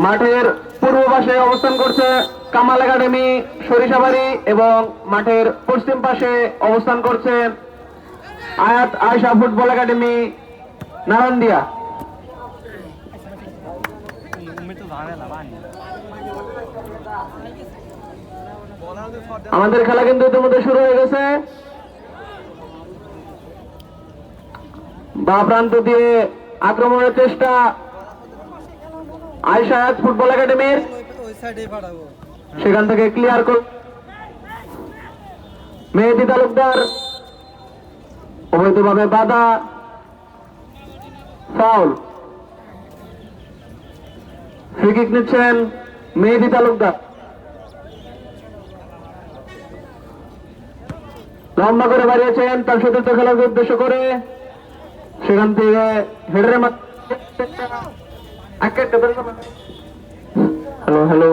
মাঠের পূর্ব পাশে অবস্থান করছে কামাল একাডেমি, সরিষাবাড়ি এবং মাঠের পশ্চিম পাশে অবস্থান করছে আয়াত আয়সা ফুটবল একাডেমি নারান্দিয়া আমাদের খেলা কিন্তু ইতিমধ্যে শুরু হয়ে গেছে। বা প্রান্ত দিয়ে আক্রমণের চেষ্টা আয়সা আয়াত ফুটবল একাডেমির। সেখান থেকে ক্লিয়ার কর। মেহেদি তালুকদার, অবৈধভাবে বাধা ফাউল ফ্রিকিক নিচ্ছেন মেহেদি তালুকদার। লম্বা করে বাড়িয়েছেন তার সতীর্থ খেলাকে উদ্দেশ্য করে। সেখান থেকে হেডারের হ্যালো হ্যালো।